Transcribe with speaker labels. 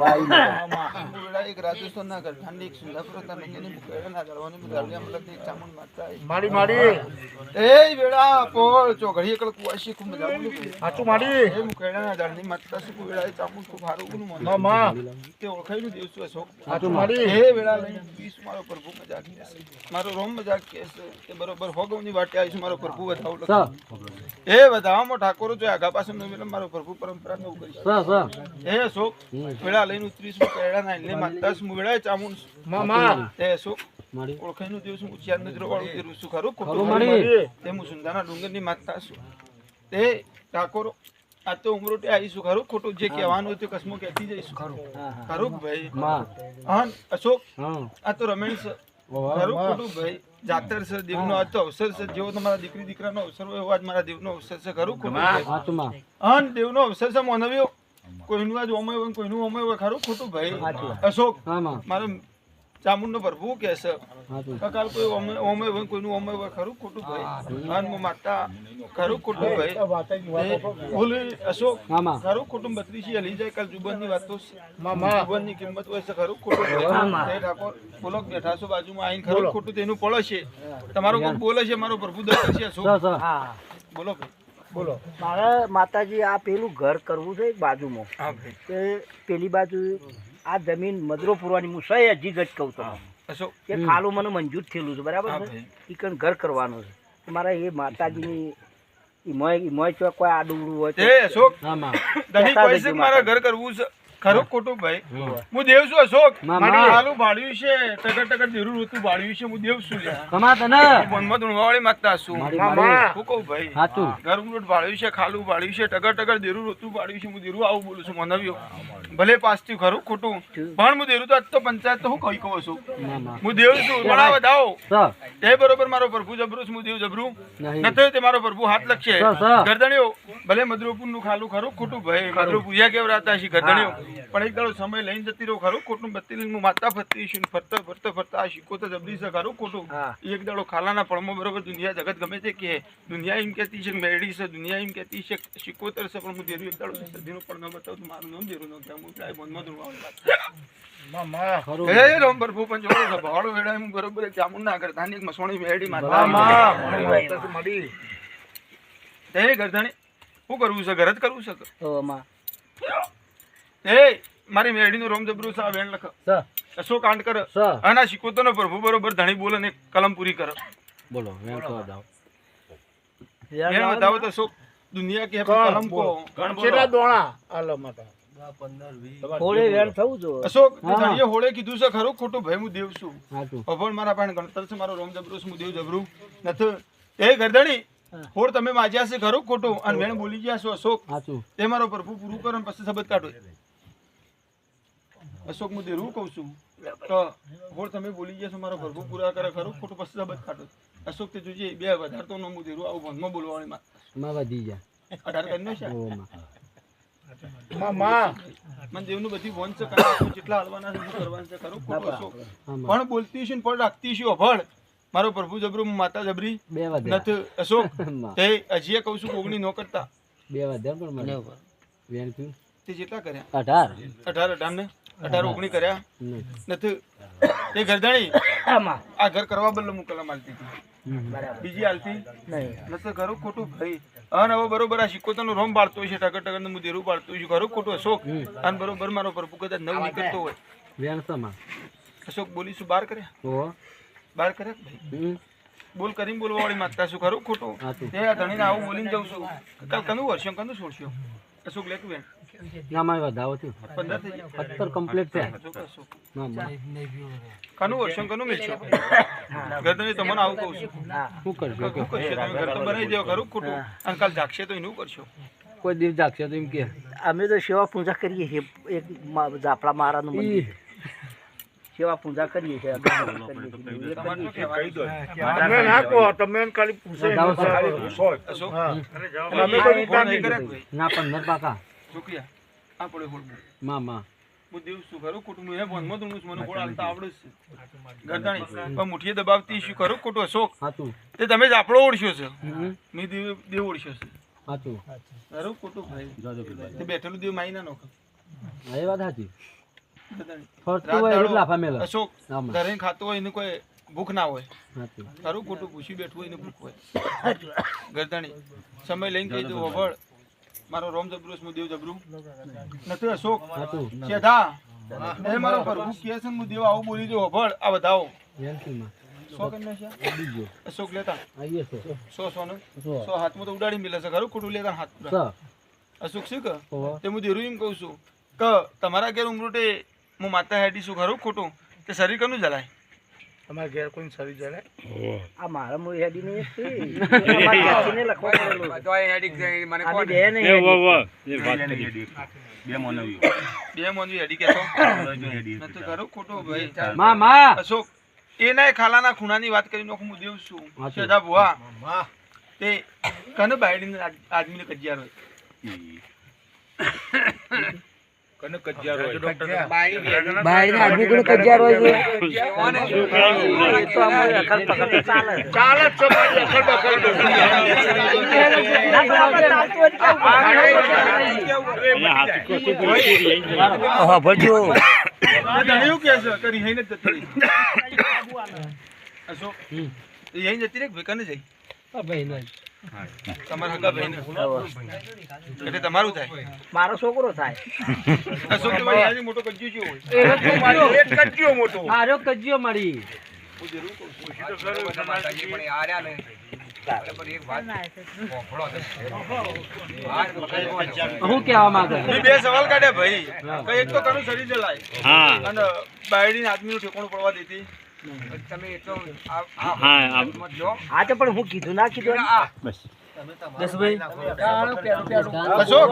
Speaker 1: કે. તે છે. અશોક. વેળા લઈને મારો પ્રભુ મજાક મારો રોમ મજાક કહે છે કે બરોબર હોગવની વાટે આવીશ મારો પ્રભુ વધાવ. લખે. એ વધાવામાં ઠાકોર જો આગા પાસે મેં મારો પ્રભુ પરંપરા નવું કરીશ એ અશોક વેળા લઈને ઉતરી છું પેડા ના એટલે માતાસ હું વેળા ચામુંડમાં
Speaker 2: માં
Speaker 1: એ અશોક ઓળખાઈનું દિવસ હું નજરો વાળું કરું છું. ખરું? ખોટું તે હું સુંદાના ડુંગરની માતા છું. તે ઠાકોર આ તો ઉમરોટે આવીશું. ખરું? ખોટું જે કહેવાનું હતું કસમો કહેતી જઈશું. ખરું. ખરું ભાઈ? હા અશોક આ તો રમેશ છે. ખરું ખોટું ભાઈ? જાતર છે દેવનો આજ તો અવસર છે. જેવો તમારા દીકરી દીકરાનો અવસર હોય એવો આજ મારા દેવનો અવસર છે. ખરું ખોટું ભાઈ? અન દેવનો અવસર છે માનવ્યો. કોઈનું આજ ઓમય હોય કોઈનું ઓમય હોય ખરું ખોટું ભાઈ? અશોક મારો ચામુંડ નો પ્રભુ કે છે કકાલ કોઈ ઓમે ઓમે કોઈનું ઓમે હોય ખરું ખોટું ભાઈ. અન મો માતા ખરું ખોટું ભાઈ. ભૂલ બોલી અશોક ખરું ખોટું બત્રીસી હલી જાય કાલ જુબનની વાતો છે.
Speaker 2: માં માં.
Speaker 1: જુબનની કિંમત હોય છે ખરું ખોટું ભાઈ. તે ઠાકોર. બોલો બેઠા છો બાજુમાં આવીને ખરું ખોટું તેનું પડે છે તમારો કોઈ બોલે છે મારો પ્રભુ દર્શન છે અશોક.
Speaker 3: હા
Speaker 1: બોલો ભાઈ.
Speaker 2: બોલો.
Speaker 3: મારે માતાજી આ પેલું ઘર કરવું છે બાજુમાં.
Speaker 1: હા
Speaker 3: કે પેલી બાજુ આ જમીન મદરો પૂરવાની હું સહી હજી જ કહું
Speaker 1: તો
Speaker 3: કે ખાલું મને મંજૂર થયેલું છે બરાબર છે?
Speaker 1: એ
Speaker 3: ઈ કણ ઘર કરવાનું છે. મારા એ માતાજીની ઈ મોય ઈ મોય કોઈ આડું હોય તો
Speaker 1: એ અશોક કોઈ મારા ઘર કરવું છે? ખરું ખોટું ભાઈ. હું દેવ છું અશોક. હાલું ભાડ્યું છે. ટકર ટકર જરૂર હતું ભાડ્યું છે. હું દેવ છું લ્યા. તને. મનમાં ધૂણવાળી માતા છું. હું કહું ભાઈ હાચું. ગરમ લોટ ભાડ્યું છે ખાલું ભાડ્યું છે ટકર ટકર દેરું હતું ભાડ્યું છે હું દેરું આવું બોલું છું મનવ્યો. ભલે પાસથી ખરું ખોટું. પણ હું દેરું તો આજ તો પંચાયત તો હું કહી કહું છું. હું દેવ છું. પણ વધાવો તે બરોબર મારો પ્રભુ જબરું છું હું દેવ જબરું. નથી તે મારો પ્રભુ હાથ લખશે. ગરદણીઓ ભલે મધુરપુરનું ખાલું ખરું ખોટું ભાઈ. મધુરપુરિયા કેવરાતા છે ગરદણીઓ પણ એક દાડો સમય લઈને જતી રહો ખરું. ખોટું બત્તી લઈને હું માતા ફરતી છું ફરતા ફરતા ફરતા આ શીખો તો જબરી છે ખરું ખોટું. એક દાડો ખાલાના પળમાં બરોબર દુનિયા જગત ગમે તે કે દુનિયા એમ કહેતી છે મેરડી છે દુનિયા એમ કહેતી છે શીખોતર છે પણ હું દેરું એક દાડો સદીનો પણ ન બતાવું તો મારું નામ દેરું ન હું પ્રાય મનમાં
Speaker 2: માં
Speaker 1: હે રામ પ્રભુ પંચોળો સભાળો વેળા હું બરોબર એક ચામુંડ ના કરતા એક મસોણી મેરડી માતા.
Speaker 2: માં માડી માડી
Speaker 1: શું કરવું છે? ઘર જ કરવું છે
Speaker 3: તો?
Speaker 1: એ મારી મેરડીનું રોમ જબરું સા વેણ લખ. અશોક કાંડ કર? આના શીખોતરનો પ્રભુ બરોબર ધણી બોલે ને કલમ પૂરી કર.
Speaker 3: બોલો
Speaker 1: વેણ વધાવો. તો અશોક દુનિયા કે કલમ કો
Speaker 2: કેટલા દોણા? આલો માતા.
Speaker 3: થોડે વેળ થવું જો
Speaker 1: અશોક હોળે કીધું છે ખરું? ખોટું ભાઈ હું દેવ છું. અભણ મારા પાસે ગણતર છે મારો રોમ જબરું છે દેવ જબરું નથી. એ ગરદણી હોળ તમે માજ્યા છે ખરું? ખોટું. અને વેણ બોલી ગયા છો અશોક. તે મારો પ્રભુ પૂરું કરો પછી શબ્દ કાઢો. અશોક હું દેરું કહું છું. તો હોળ તમે બોલી ગયા છો મારો ભરભો પૂરા કરે ખરું? ખોટું પછી સબત કાઢો અશોક તે જોજે બે વધારતો તો હું દેરું આવું ભંગમાં બોલવાની માં અઢાર કરીને છે
Speaker 2: માં માં.
Speaker 1: મને દેવનું બધી વંશ છે જેટલા હાલવાના છે શું કરવાનું છે ખરું? ખોટું અશોક. પણ બોલતી છું પણ રાખતી છું અભળ મારો પ્રભુ જબરું માતા જબરી. નથી અશોક. તે હજી કહું છું કોગણી નો કરતા. તે જેટલા કર્યા. અઢાર. અઢાર ને અઢાર ઓગણી કર્યા. નથી. એ ગરદાણી આ ઘર કરવા બદલ મોકલવા કલમ હતી. બીજી હાલતી? નથી ઘરું ખોટું ભાઈ. અને હવે બરોબર આ સિક્કોતરનો રોમ બાળતો છે ટકર ટકર હું દેરું બાળતો છું ઘરું ખોટું અશોક. અને બરોબર મારો પ્રભુ કદાચ નવ નીકળતો હોય. અશોક બોલીશું બાર કર્યા? બાર કર્યા ભાઈ બોલ કરીને બોલવા વાળી માતા છું ખરું ખોટું. તે. આ ધણીને આવું બોલીને જઉં છું. કાલ કનું વર્ષો કનું છોડશો? અશોક લેખ બેન પંદર થઈ ગયા. અશોક, અશોક. કનું વર્ષો કનું મિલશો? ગરદને તમને આવું કહું છું. શું કરશો? તમે ઘર તો બનાવી દેવો ખરું ખોટું. અને કાલ જાગશે તો એનું કરશો?
Speaker 4: કોઈ દિવસ જાગશે તો એમ કે.
Speaker 3: અમે તો સેવા પૂજા કરીએ છીએ. એક આપણા મહારાજનું મંદિર છે. સેવા પૂજા કરીએ છીએ.
Speaker 2: તમે ના કહો તમે ખાલી પૂછે
Speaker 4: વધાવો છે. ના પાકા
Speaker 1: છોકરીયા આ પડે
Speaker 4: માં માં.
Speaker 1: હું દેવ છું ખરું? ખોટું હું એ ભણમાં હું મને હોળ હાલતા આવડે છે. ગરદાણી પણ મુઠીએ દબાવતી શું ખરું? ખોટું અશોક
Speaker 4: હાચું.
Speaker 1: તે તમે જ આપણો ઓળખ્યો છે. મેં દેવ દેવ ઓળખ્યો છે.
Speaker 4: હાચું.
Speaker 1: ખરું? ખોટું ભાઈ. તે બેઠેલું દેવ માઈ ના નોખો.
Speaker 4: એ વાત સાચી. ફરતું હોય એટલે લાફા
Speaker 1: અશોક
Speaker 4: આમાં.
Speaker 1: ખાતો હોય એને કોઈ ભૂખ ના હોય. તારું ખોટું પૂછી બેઠું હોય એને ભૂખ હોય. ગરદાણી સમય લઈને કહી દઉં હોભળ મારો રોમ જબરુ હું દેવ જબરુ. નથી અશોક. શેઠા એ મારો પ્રભુ કહે છે હું દેવ આવું બોલી જો હોભળ આ બતાવો. અશોક લેતા. સો. સો ને
Speaker 4: સો.
Speaker 1: હાથમાં તો ઉડાડી મિલે છે ખરું? ખોટું લેતા હાથ અશોક શું કે તે હું દેરું એમ કહું છું કે તમારા ઘેર ઉમરોટે હું માતા હેડી છું ખરું? ખોટું. તે શરીર કનું જલાય
Speaker 2: તમારા ઘેર કોઈ સરી જાય
Speaker 3: આ મારા મૂળ હેડી છે. અમારી જાતિને લખવા પડેલું. આની બે નહીં હેડી.
Speaker 1: બે મોનવી હેડી કહેતો નથી કરો ખોટો ભાઈ.
Speaker 4: માં માં.
Speaker 1: અશોક એના ખાલાના ખૂણાની વાત કરી નાખું હું દેવ છું.
Speaker 4: સદા તો.
Speaker 1: ભુવા. તે કને બાયડીને આદ- આદમીને કજિયાર હોય. કજિયાર હોય
Speaker 3: કજિયાર હોય છે? તો અમારે પકડ ચાલે.
Speaker 2: ચાલે જ?
Speaker 3: હા, ભજો.
Speaker 1: એવું છે જતી. અશોક કે ભાઈ જઈ
Speaker 4: ભાઈ.
Speaker 1: તમારા હગા ભાઈને એટલે તમારું થાય.
Speaker 3: મારો છોકરો થાય.
Speaker 1: મોટો કજિયો
Speaker 2: કજ્યો મોટો.
Speaker 4: કજ્યો હું કેવા માંગે
Speaker 1: બે સવાલ કાઢ્યા ભાઈ. એક તો કનું શરીર જલાય. અને બાયડીને આદમીનું ઠેકાણું પડવા દેતી.
Speaker 3: હા તો પણ હું કીધું ના કીધું
Speaker 1: અશોક